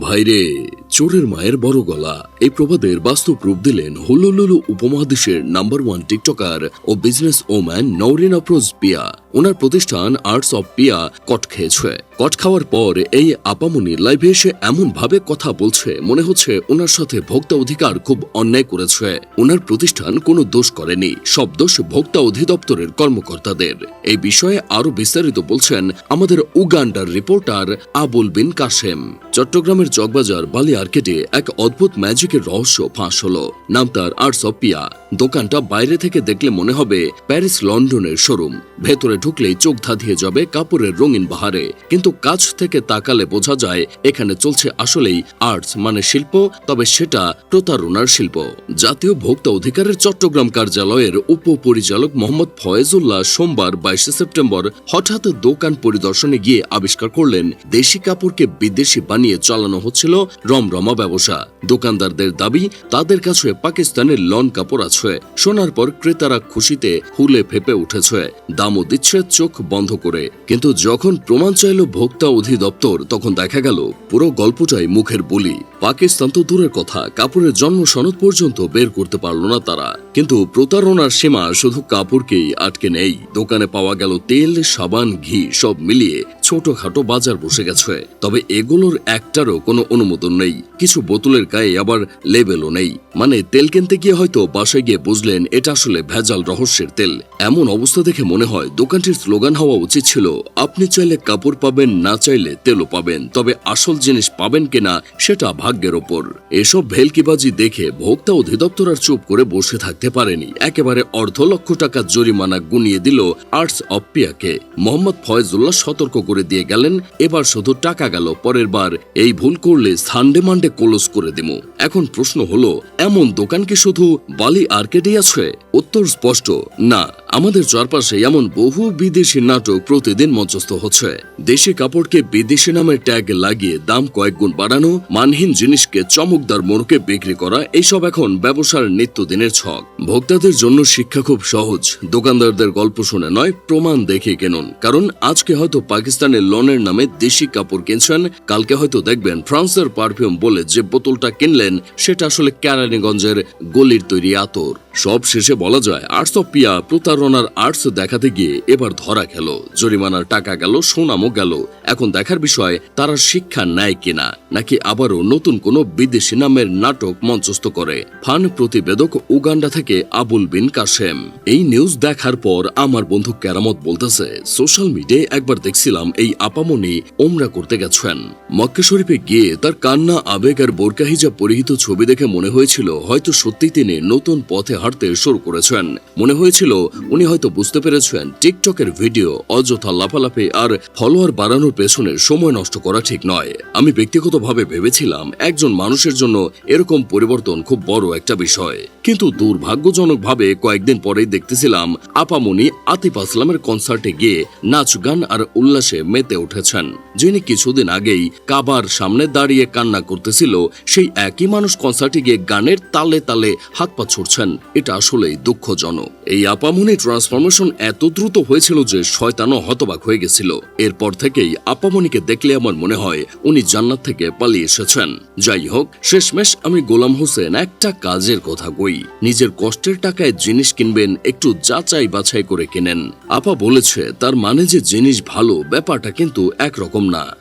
ভাইরে, চোরের মায়ের বড় গলা। এই প্রবাদের বাস্তব রূপ দিলেন হুলুলুলু উপমহাদেশের নাম্বার ওয়ান টিকটকার ও বিজনেস ওম্যান নৌরিন আফরোজ পিয়া ওনার প্রতিষ্ঠান আর্টস অফ পিয়া কট খেয়েছে। কট খাওয়ার পর এই আপামনি লাইভে এসে এমন ভাবে কথা বলছে, মনে হচ্ছে ওনার সাথে ভোক্তা অধিকার খুব অন্যায় করেছে। ওনার প্রতিষ্ঠান কোনো দোষ করেনি, সব দোষ ভোক্তা অধিদপ্তরের কর্মকর্তাদের। এই বিষয়ে আরও বিস্তারিত বলছেন আমাদের উগান্ডার রিপোর্টার আবুল বিন কাশেম চট্টগ্রামের চকবাজার বালি আর্কেটে এক অদ্ভুত ম্যাজিকের রহস্য ফাঁস হলো। নাম তার আর্টস অফ পিয়া। দোকানটা বাইরে থেকে দেখলে মনে হবে প্যারিস লন্ডনের শোরুম। ভেতরে ঢুকলেই চোখ ধাঁধিয়ে যাবে কাপড়ের রঙিন বাহারে। কিন্তু কাছ থেকে তাকালে বোঝা যায়, এখানে চলছে আসলেই আর্টস মানে শিল্প, তবে সেটা প্রতারণার শিল্প। জাতীয় ভোক্তা অধিকারের চট্টগ্রাম কার্যালয়ের উপপরিচালক মোহাম্মদ ফয়েজুল্লাহ সোমবার বাইশে সেপ্টেম্বর হঠাৎ দোকান পরিদর্শনে গিয়ে আবিষ্কার করলেন, দেশি কাপড়কে বিদেশি বানিয়ে চালানো হচ্ছিল রমরমা ব্যবসা। দোকানদারদের দাবি, তাদের কাছে পাকিস্তানের লন কাপড় আছে। শোনার পর ক্রেতারা খুশিতে হুলে ফেপে উঠেছে। দামও দিচ্ছে চোখ বন্ধ করে। কিন্তু যখন প্রমাণ চাইল ভোক্তা অধিদপ্তর, তখন দেখা গেল, পুরো গল্পটাই মুখের বলি। পাকিস্তান তো দূরের কথা, কাপড়ের জন্ম সনদ পর্যন্ত বের করতে পারল না তারা। কিন্তু প্রতারণার সীমা শুধু কাপড়কেই আটকে নেই। দোকানে পাওয়া গেল তেল, সাবান, ঘি, সব মিলিয়ে ছোটখাটো বাজার বসে গেছে। তবে এগুলোর একটারও কোনো অনুমোদন নেই। কিছু বোতলের গায়ে আবার লেবেলও নেই। মানে তেল কিনতে গিয়ে হয়তো বাসায় গিয়ে বুঝলেন, এটা আসলে ভেজাল রহস্যের তেল। এমন অবস্থা দেখে মনে হয় দোকানটির স্লোগান হওয়া উচিত ছিল, আপনি চাইলে কাপড় পাবেন, না চাইলে তেলও পাবেন, তবে আসল জিনিস পাবেন কিনা সেটা ভাগ্যের ওপর। এসব ভেলকিবাজি দেখে ভোক্তা অধিদপ্তর আর চুপ করে বসে থাকতে পারেনি। একেবারে অর্ধ লক্ষ টাকা জরিমানা গুনিয়ে দিল আর্টস অফ পিয়াকে। মোহাম্মদ ফয়েজুল্লাহ সতর্ক করে দিয়ে গেলেন, এবার শুধু টাকা গেল, পরের বার এই ভুল করলে সানডে মানডে ক্লোজ করে দিমু এখন প্রশ্ন হলো এমন দোকান কি শুধু বালি আর্কেডে আছে? উত্তর স্পষ্ট না। আমাদের চারপাশে এমন বহু বিদেশি নাটক প্রতিদিন মঞ্চস্থ হচ্ছে। দেশি কাপড়কে বিদেশি নামের ট্যাগ লাগিয়ে দাম কয়েক গুণ বাড়ানো, মানহীন জিনিসকে চমকদার মোড়কে বিক্রি করা এইসব এখন ব্যবসার নিত্যদিনের ছক। ভোক্তাদের জন্য শিক্ষা খুব সহজ। দোকানদারদের গল্প শুনে নয়, প্রমাণ দেখে কেনুন। কারণ আজকে হয়তো পাকিস্তানের লনের নামে দেশি কাপড় কিনছেন, কালকে হয়তো দেখবেন ফ্রান্সের পারফিউম বলে যে বোতলটা কিনলেন, সেটা আসলে ক্যারানিগঞ্জের গলির তৈরি আতর। সব শেষে বলা যায় আর্টস অফ পিয়া প্রতারণার আর্টস দেখাতে গিয়ে এবার ধরা খেল। জরিমানার টাকা গেল, সুনামও গেল। এখন দেখার বিষয়, তারা শিক্ষা নেয় কিনা? নাকি আবারও নতুন কোনো বিদেশি নামের নাটক মঞ্চস্থ করে? ফান প্রতিবেদক উগান্ডা থেকে আবুল বিন কাশেম। এই নিউজ দেখার পর আমার বন্ধু কেরামত বলতেছে সোশ্যাল মিডিয়ায় একবার দেখছিলাম এই আপামনি ওমরা করতে গেছেন। মক্কা শরীফে গিয়ে তার কান্না, আবেগ আর বোরকা হিজাব পরিহিত ছবি দেখে মনে হয়েছিল হয়তো সত্যি তিনি নতুন পথে হাঁটতে শুরু করেছেন। মনে হয়েছিল উনি হয়তো বুঝতে পেরেছেন টিকটকের ভিডিও অযথা লাফালাফি আর ফলোয়ার বাড়ানোর পেছনে সময় নষ্ট করা ঠিক নয়। আমি ব্যক্তিগতভাবে ভেবেছিলাম একজন মানুষের জন্য এরকম পরিবর্তন খুব বড় একটা বিষয়। কিন্তু দুর্ভাগ্যজনকভাবে কয়েকদিন পরেই দেখতেছিলাম আপামনি আতিফ আসলামের কনসার্টে গিয়ে নাচ গান আর উল্লাসে মেতে উঠেছেন। যিনি কিছুদিন আগেই কাবার সামনে দাঁড়িয়ে কান্না করতেছিল, সেই একই মানুষ কনসার্টে গিয়ে গানের তালে তালে হাত পা ছুটছেন এটা আসলেই দুঃখজনক। এই আপামনি ট্রান্সফরমেশন এত দ্রুত হয়েছিল যে শয়তানও হতবাক হয়ে গেছিল। এরপর থেকেই আপামনিকে দেখলে আমার মনে হয়, উনি জান্নাত থেকে পালিয়ে এসেছেন। যাই হোক, শেষমেশ আমি গোলাম হোসেন একটা কাজের কথা কই। নিজের কষ্টের টাকায় জিনিস কিনবেন, একটু যাচাই বাছাই করে কেনেন। আপা বলেছে, তার মানে যে জিনিস ভালো, ব্যাপারটা কিন্তু একরকম না।